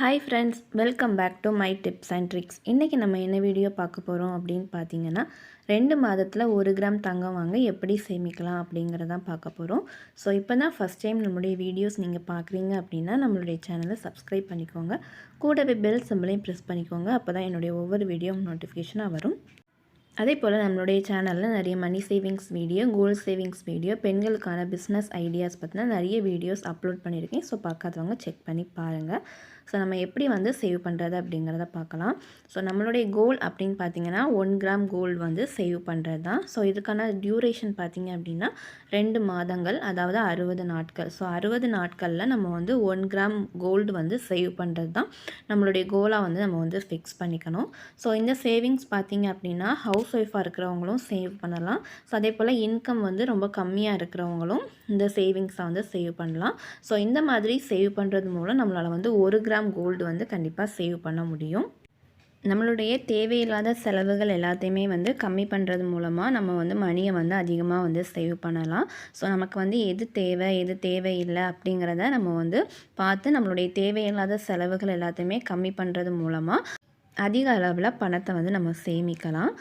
Hi friends welcome back to my tips and tricks இன்றைக்கி நம்ம என்ன வீடியோ பார்க்க போகிறோம் அப்படின்னு பார்த்தீங்கன்னா ரெண்டு மாதத்தில் ஒரு கிராம் தங்கம் வாங்க எப்படி சேமிக்கலாம் அப்படிங்கிறதான் பார்க்க போகிறோம் ஸோ இப்போ தான் ஃபஸ்ட் டைம் நம்மளுடைய வீடியோஸ் நீங்கள் பார்க்குறீங்க அப்படின்னா நம்மளுடைய சேனலை சப்ஸ்கிரைப் பண்ணிக்கோங்க. கூடவே பெல் சிம்பிளையும் ப்ரெஸ் பண்ணிக்கோங்க. அப்போ தான் என்னுடைய ஒவ்வொரு வீடியோ நோட்டிஃபிகேஷனாக வரும். அதே போல் நம்மளுடைய சேனலில் நிறைய money savings video gold savings video பெண்களுக்கான பிஸ்னஸ் ஐடியாஸ் பற்றின நிறைய வீடியோஸ் அப்லோட் பண்ணியிருக்கேன். ஸோ பார்க்காதவங்க செக் பண்ணி பாருங்கள் ஸோ நம்ம எப்படி வந்து சேவ் பண்ணுறது அப்படிங்கிறத பார்க்கலாம். ஸோ நம்மளுடைய கோல் அப்படின்னு பார்த்தீங்கன்னா ஒன் கிராம் கோல்டு வந்து சேவ் பண்ணுறது தான். ஸோ இதுக்கான டியூரேஷன் பார்த்திங்க அப்படின்னா ரெண்டு மாதங்கள் அதாவது அறுபது நாட்கள். ஸோ அறுபது நாட்களில் நம்ம வந்து ஒன் கிராம் கோல்டு வந்து சேவ் பண்ணுறது தான் நம்மளுடைய கோலாக வந்து நம்ம வந்து ஃபிக்ஸ் பண்ணிக்கணும். ஸோ இந்த சேவிங்ஸ் பார்த்திங்க அப்படின்னா ஹவுஸ் ஒய்ஃபாக இருக்கிறவங்களும் சேவ் பண்ணலாம். ஸோ அதே போல் இன்கம் வந்து ரொம்ப கம்மியாக இருக்கிறவங்களும் இந்த சேவிங்ஸை வந்து சேவ் பண்ணலாம். ஸோ இந்த மாதிரி சேவ் பண்ணுறது மூலம் நம்மளால் வந்து ஒரு கிராம் கோல்டு வந்து கண்டிப்பாக சேவ் பண்ண முடியும். நம்மளுடைய தேவையில்லாத செலவுகள் எல்லாத்தையுமே வந்து கம்மி பண்ணுறது மூலமாக நம்ம வந்து மணியை வந்து அதிகமாக வந்து சேவ் பண்ணலாம். ஸோ நமக்கு வந்து எது தேவை எது தேவையில்லை அப்படிங்கிறத நம்ம வந்து பார்த்து நம்மளுடைய தேவையில்லாத செலவுகள் எல்லாத்தையுமே கம்மி பண்ணுறது மூலமாக அதிக அளவில் பணத்தை வந்து நம்ம சேமிக்கலாம்.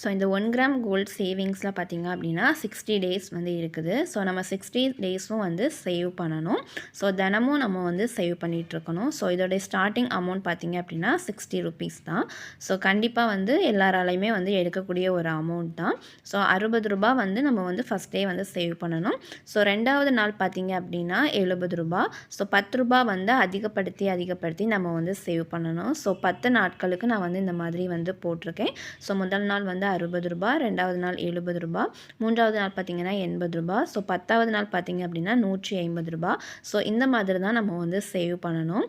ஸோ இந்த ஒன் கிராம் கோல்ட் சேவிங்ஸில் பார்த்திங்க அப்படின்னா சிக்ஸ்டி டேஸ் வந்து இருக்குது. ஸோ நம்ம சிக்ஸ்டி டேஸும் வந்து சேவ் பண்ணணும். ஸோ தினமும் நம்ம வந்து சேவ் பண்ணிகிட்ருக்கணும் ஸோ இதோடைய ஸ்டார்டிங் அமௌண்ட் பார்த்திங்க அப்படின்னா சிக்ஸ்டி ருபீஸ் தான். ஸோ கண்டிப்பாக வந்து எல்லாராலையுமே வந்து எடுக்கக்கூடிய ஒரு அமௌண்ட் தான். ஸோ அறுபது ரூபா வந்து நம்ம வந்து ஃபஸ்ட்டே வந்து சேவ் பண்ணணும். ஸோ ரெண்டாவது நாள் பார்த்திங்க அப்படின்னா எழுபது ரூபா ஸோ பத்து ரூபா வந்து அதிகப்படுத்தி அதிகப்படுத்தி நம்ம வந்து சேவ் பண்ணணும். ஸோ பத்து நாட்களுக்கு நான் வந்து இந்த மாதிரி வந்து போட்டிருக்கேன். ஸோ முதல் நாள் வந்து வந்து அறுபது ரூபா ரெண்டாவது நாள் எழுபது ரூபா மூன்றாவது நாள் பார்த்திங்கன்னா எண்பது ரூபா. ஸோ பத்தாவது நாள் பார்த்திங்க அப்படின்னா நூற்றி ஐம்பது ரூபா. ஸோ இந்த மாதிரி தான் நம்ம வந்து சேவ் பண்ணணும்.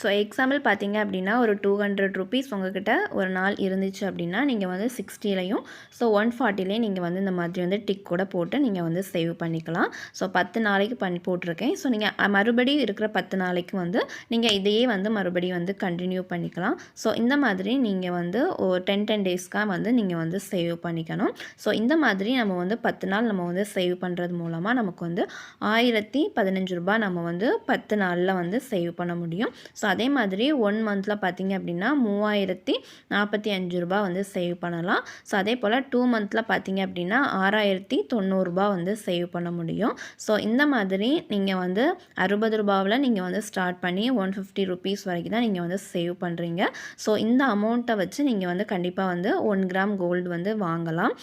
ஸோ எக்ஸாம்பிள் பார்த்தீங்க அப்படின்னா ஒரு டூ ஹண்ட்ரட் ருபீஸ் உங்ககிட்ட ஒரு நாள் இருந்துச்சு அப்படின்னா நீங்கள் வந்து சிக்ஸ்டிலையும் ஸோ ஒன் ஃபார்ட்டிலையும் நீங்கள் வந்து இந்த மாதிரி வந்து டிக் கூட போட்டு நீங்கள் வந்து சேவ் பண்ணிக்கலாம். ஸோ பத்து நாளைக்கு பண்ணி போட்டிருக்கேன். ஸோ நீங்கள் மறுபடியும் இருக்கிற பத்து நாளைக்கு வந்து நீங்கள் இதையே வந்து மறுபடியும் வந்து கண்டினியூ பண்ணிக்கலாம். ஸோ இந்த மாதிரி நீங்கள் வந்து ஒரு டென் டென் டேஸ்க்காக வந்து நீங்கள் வந்து சேவ் பண்ணிக்கணும். ஸோ இந்த மாதிரி நம்ம வந்து பத்து நாள் நம்ம வந்து சேவ் பண்ணுறது மூலமாக நமக்கு வந்து ஆயிரத்தி பதினஞ்சு ரூபாய் நம்ம வந்து பத்து நாளில் வந்து சேவ் பண்ண முடியும். ஸோ ஸோ அதே மாதிரி ஒன் மந்தில் பார்த்திங்க அப்படின்னா மூவாயிரத்தி நாற்பத்தி அஞ்சு ரூபா வந்து சேவ் பண்ணலாம். ஸோ அதே போல் டூ மந்தில் பார்த்திங்க அப்படின்னா ஆறாயிரத்தி தொண்ணூறுரூபா வந்து சேவ் பண்ண முடியும். ஸோ இந்த மாதிரி நீங்கள் வந்து அறுபது ரூபாவில் நீங்கள் வந்து ஸ்டார்ட் பண்ணி ஒன் ஃபிஃப்டி ருபீஸ் வரைக்கும் தான் நீங்கள் வந்து சேவ் பண்ணுறீங்க ஸோ இந்த அமௌண்ட்டை வச்சு நீங்கள் வந்து கண்டிப்பாக வந்து ஒன் கிராம் கோல்டு வந்து வாங்கலாம்.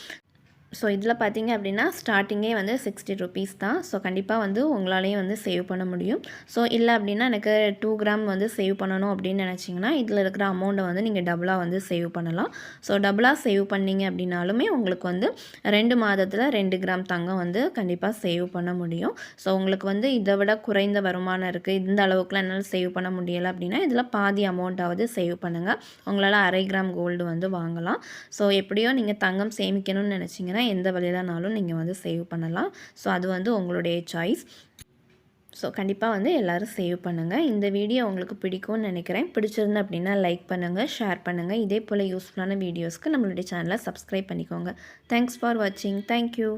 ஸோ இதில் பார்த்தீங்க அப்படின்னா ஸ்டார்டிங்கே வந்து சிக்ஸ்டி ருபீஸ் தான். ஸோ கண்டிப்பாக வந்து உங்களாலேயும் வந்து சேவ் பண்ண முடியும். ஸோ இல்லை அப்படின்னா எனக்கு டூ கிராம் வந்து சேவ் பண்ணணும் அப்படின்னு நினச்சிங்கன்னா இதில் இருக்கிற அமௌண்ட்டை வந்து நீங்கள் டபுளாக வந்து சேவ் பண்ணலாம். ஸோ டபுளாக சேவ் பண்ணிங்க அப்படின்னாலுமே உங்களுக்கு வந்து ரெண்டு மாதத்தில் ரெண்டு கிராம் தங்கம் வந்து கண்டிப்பாக சேவ் பண்ண முடியும். ஸோ உங்களுக்கு வந்து இதை விட குறைந்த வருமானம் இருக்குது இந்த அளவுக்குலாம் என்னால் சேவ் பண்ண முடியலை அப்படின்னா இதில் பாதி அமௌண்ட்டாவது சேவ் பண்ணுங்கள் உங்களால் அரை கிராம் கோல்டு வந்து வாங்கலாம். ஸோ எப்படியோ நீங்கள் தங்கம் சேமிக்கணும்னு நினச்சிங்கன்னா எந்த வழியிலனாலும் நீங்கள் வந்து சேவ் பண்ணலாம். ஸோ அது வந்து உங்களுடைய சாய்ஸ் ஸோ கண்டிப்பாக வந்து எல்லோரும் சேவ் பண்ணுங்கள் இந்த வீடியோ உங்களுக்கு பிடிக்கும்னு நினைக்கிறேன். பிடிச்சிருந்து அப்படின்னா லைக் பண்ணுங்கள் ஷேர் பண்ணுங்கள் இதே போல் யூஸ்ஃபுல்லான வீடியோஸ்க்கு நம்மளுடைய சேனலை சப்ஸ்கிரைப் பண்ணிக்கோங்க. தேங்க்ஸ் ஃபார் வாட்சிங் தேங்க்யூ